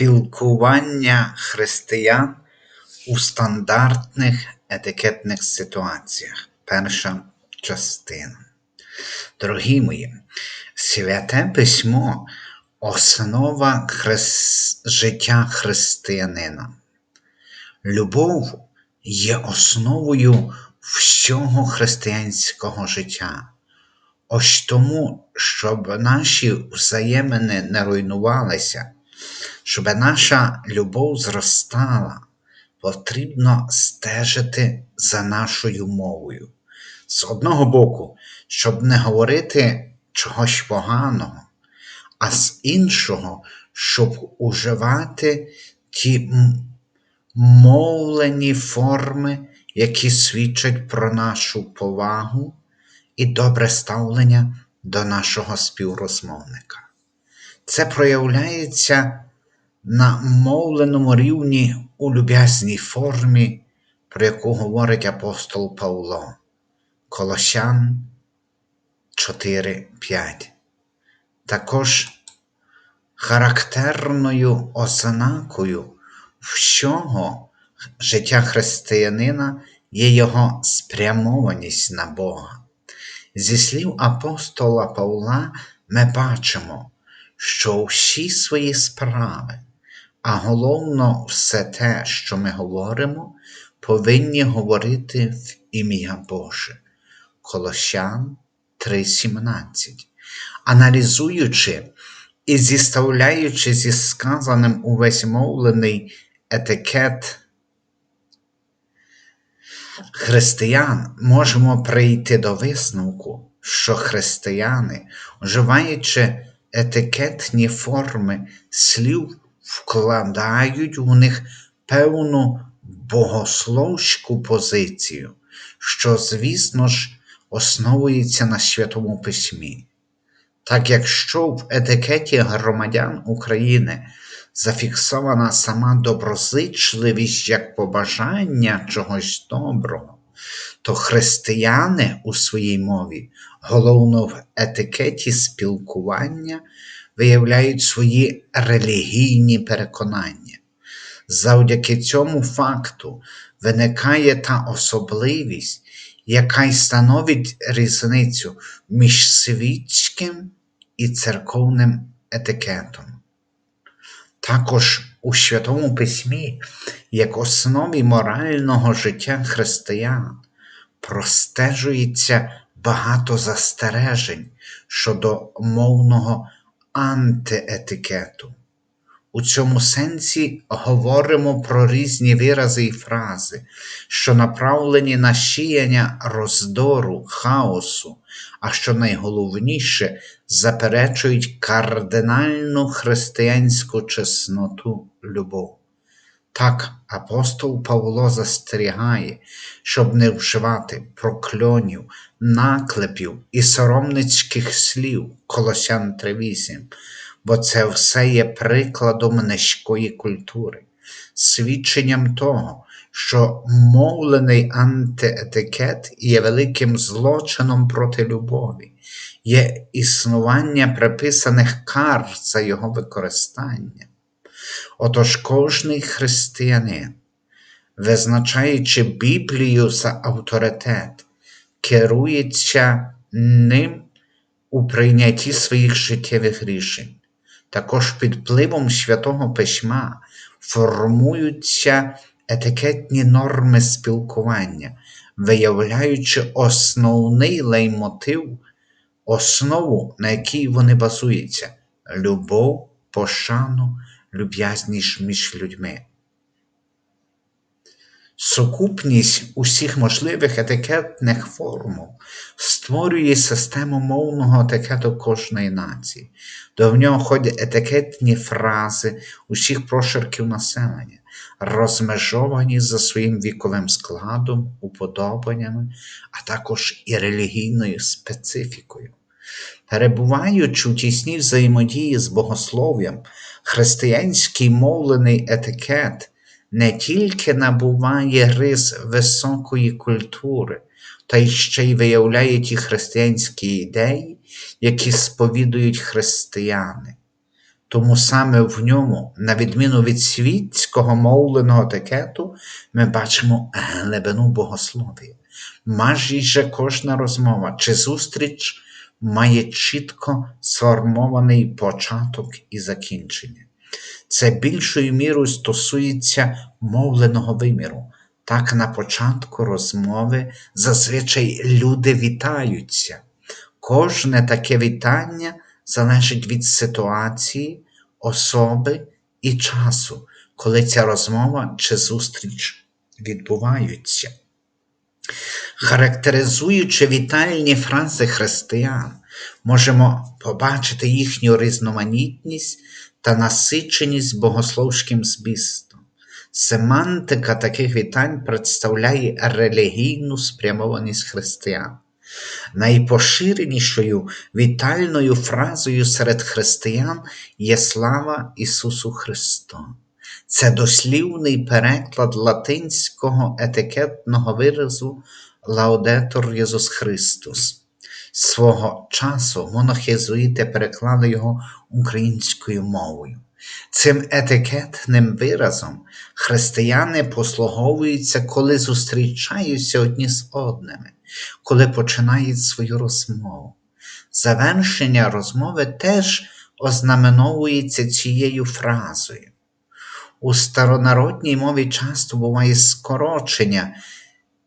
Спілкування християн у стандартних етикетних ситуаціях. Перша частина. Дорогі мої, святе письмо основа хрис... життя християнина. Любов є основою всього християнського життя. Ось тому, щоб наші взаємини не руйнувалися, щоб наша любов зростала, потрібно стежити за нашою мовою. З одного боку, щоб не говорити чогось поганого, а з іншого, щоб уживати ті мовлені форми, які свідчать про нашу повагу і добре ставлення до нашого співрозмовника. Це проявляється на мовленому рівні у люб'язній формі, про яку говорить апостол Павло, Колосян 4.5. Також характерною ознакою всього життя християнина є його спрямованість на Бога. Зі слів апостола Павла ми бачимо, що всі свої справи, а головно все те, що ми говоримо, повинні говорити в ім'я Боже. Колосян 3:17. Аналізуючи і зіставляючи зі сказаним увесь мовлений етикет християн, можемо прийти до висновку, що християни, вживаючи етикетні форми слів, вкладають у них певну богословську позицію, що, звісно ж, основується на Святому Письмі. Так якщо в етикеті громадян України зафіксована сама доброзичливість як побажання чогось доброго, то християни у своїй мові, головно в етикеті спілкування, виявляють свої релігійні переконання. Завдяки цьому факту виникає та особливість, яка й становить різницю між світським і церковним етикетом. Також у Святому Письмі, як основі морального життя християн, простежується багато застережень щодо мовного антиетикету. У цьому сенсі говоримо про різні вирази і фрази, що направлені на шіяння роздору, хаосу, а що найголовніше заперечують кардинальну християнську чесноту любов. Так, апостол Павло застерігає, щоб не вживати прокльонів, наклепів і соромницьких слів Колосян 3.8, бо це все є прикладом низької культури, свідченням того, що мовлений антиетикет є великим злочином проти любові, є існування приписаних кар за його використання. Отож кожний християнин, визначаючи Біблію за авторитет, керується ним у прийнятті своїх життєвих рішень. Також під впливом Святого Письма формуються етикетні норми спілкування, виявляючи основний леймотив, основу, на якій вони базуються любов, пошану, люб'язність між людьми. Сукупність усіх можливих етикетних формул створює систему мовного етикету кожної нації. До нього ходять етикетні фрази усіх прошарків населення, розмежовані за своїм віковим складом, уподобаннями, а також і релігійною специфікою. Перебуваючи у тісній взаємодії з богослов'ям, християнський мовлений етикет не тільки набуває рис високої культури, та й ще й виявляє ті християнські ідеї, які сповідують християни. Тому саме в ньому, на відміну від світського мовленого етикету, ми бачимо глибину богослов'я. Майже кожна розмова чи зустріч має чітко сформований початок і закінчення. Це більшою мірою стосується мовленого виміру. Так на початку розмови зазвичай люди вітаються. Кожне таке вітання залежить від ситуації, особи і часу, коли ця розмова чи зустріч відбуваються. Характеризуючи вітальні фрази християн, можемо побачити їхню різноманітність та насиченість богословським змістом. Семантика таких вітань представляє релігійну спрямованість християн. Найпоширенішою вітальною фразою серед християн є слава Ісусу Христу. Це дослівний переклад латинського етикетного виразу Лаудетор Єсус Христос. Свого часу монохезуїти переклали його українською мовою. Цим етикетним виразом християни послуговуються, коли зустрічаються одні з одними, коли починають свою розмову. Завершення розмови теж ознаменовується цією фразою. У старонародній мові часто буває скорочення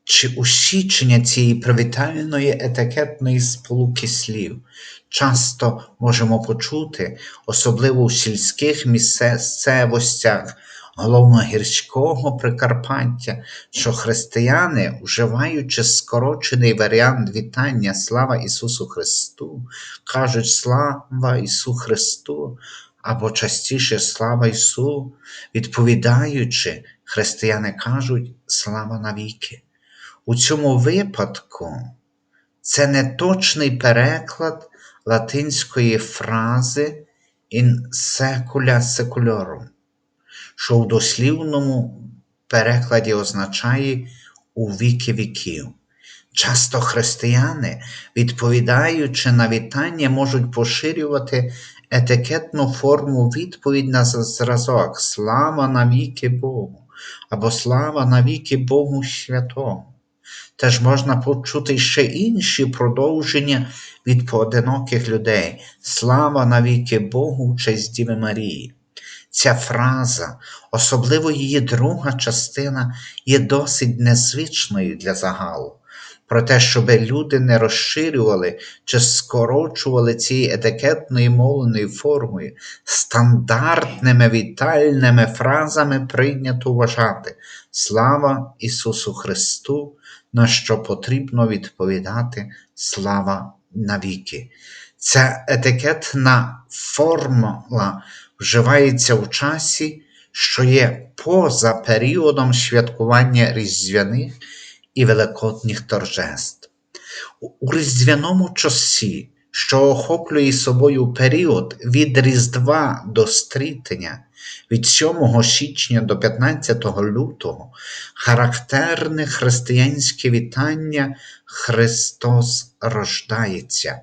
чи усічення цієї привітальної етикетної сполуки слів. Часто можемо почути, особливо у сільських місцевостях головногірського Прикарпаття, що християни, вживаючи скорочений варіант вітання Слава Ісусу Христу, кажуть Слава Ісу Христу, або частіше Слава Ісу, відповідаючи, християни кажуть Слава навіки. У цьому випадку це неточний переклад латинської фрази in secula seculorum, що в дослівному перекладі означає у віки віків. Часто християни, відповідаючи на вітання, можуть поширювати етикетну форму відповідь на зразок Слава навіки Богу або Слава навіки Богу Святому. Теж можна почути ще інші продовження від поодиноких людей. Слава навіки Богу, честь Діви Марії. Ця фраза, особливо її друга частина, є досить незвичною для загалу. Про те, щоб люди не розширювали чи скорочували цією етикетною мовленою формою, стандартними вітальними фразами прийнято вважати Слава Ісусу Христу! на що потрібно відповідати слава навіки. Ця етикетна формула вживається в часі, що є поза періодом святкування різдвяних і великодніх торжеств. У різдвяному часі, що охоплює собою період від Різдва до стрітення, від 7 січня до 15 лютого характерне християнське вітання Христос рождається,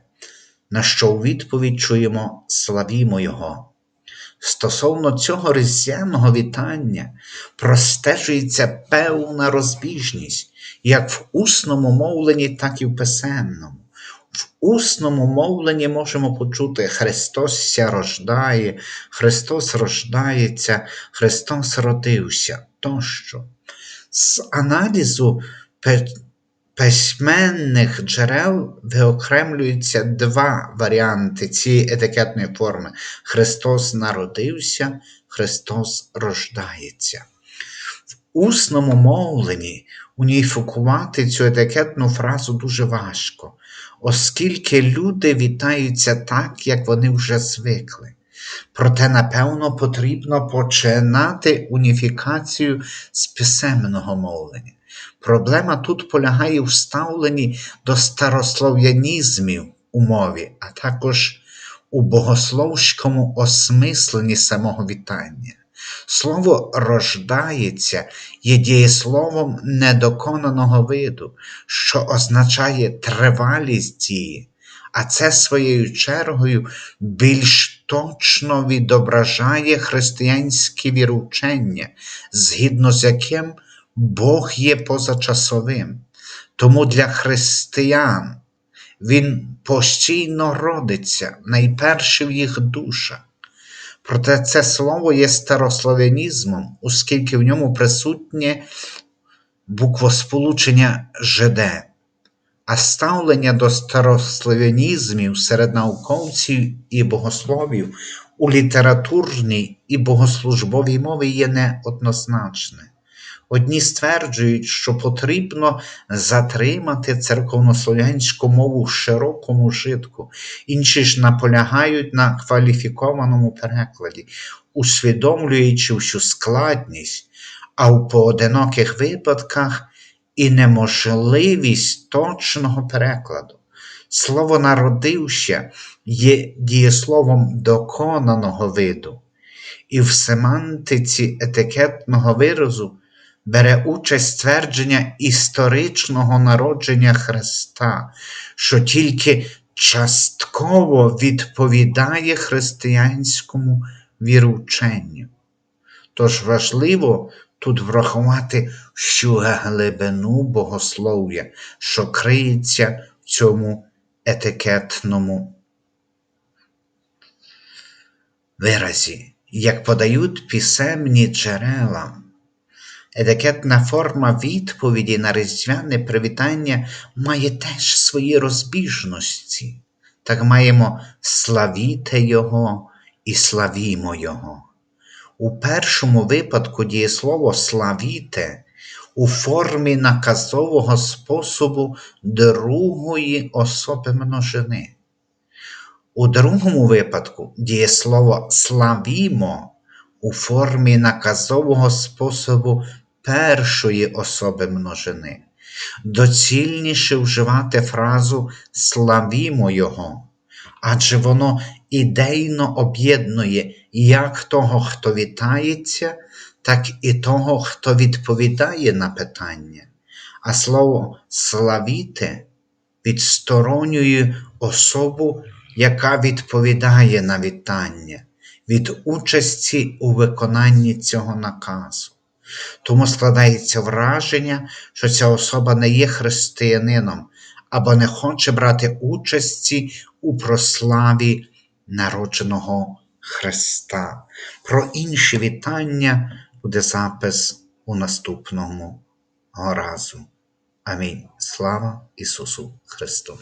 на що у відповідь чуємо славімо Його. Стосовно цього різдвяного вітання простежується певна розбіжність як в усному мовленні, так і в писемному. В усному мовленні можемо почути Христос рождає, Христос рождається, Христос родився тощо. З аналізу письменних джерел виокремлюються два варіанти цієї етикетної форми: Христос народився, Христос рождається. Усному мовленні уніфікувати цю етикетну фразу дуже важко оскільки люди вітаються так, як вони вже звикли. Проте, напевно, потрібно починати уніфікацію з писемного мовлення. Проблема тут полягає в ставленні до старослов'янізмів у мові, а також у богословському осмисленні самого вітання. Слово рождається є дієсловом недоконаного виду, що означає тривалість дії, а це своєю чергою більш точно відображає християнське віручення, згідно з яким Бог є позачасовим. Тому для християн Він постійно родиться найперше в їх душах. Проте це слово є старославянізмом, оскільки в ньому присутнє буквосполучення ЖД, а ставлення до старославянізмів серед науковців і богословів у літературній і богослужбовій мові є неоднозначне. Одні стверджують, що потрібно затримати церковнослов'янську мову в широкому житку, інші ж наполягають на кваліфікованому перекладі, усвідомлюючи всю складність, а в поодиноких випадках і неможливість точного перекладу. Слово народився є дієсловом доконаного виду, і в семантиці етикетного виразу бере участь ствердження історичного народження Христа, що тільки частково відповідає християнському вірученню. Тож важливо тут врахувати всю глибину богослов'я, що криється в цьому етикетному виразі, як подають писемні джерела. Етикетна форма відповіді на різдвяне привітання має теж свої розбіжності. Так маємо славіте Його і славімо Його. У першому випадку дієслово славіте у формі наказового способу другої особи множини. У другому випадку дієслово славімо у формі наказового способу першої особи множини. Доцільніше вживати фразу славімо Його, адже воно ідейно об'єднує як того, хто вітається, так і того, хто відповідає на питання. А слово славіти відсторонює особу, яка відповідає на вітання, від участі у виконанні цього наказу. Тому складається враження, що ця особа не є християнином або не хоче брати участі у прославі народженого Христа. Про інші вітання буде запис у наступному разу. Амінь. Слава Ісусу Христу!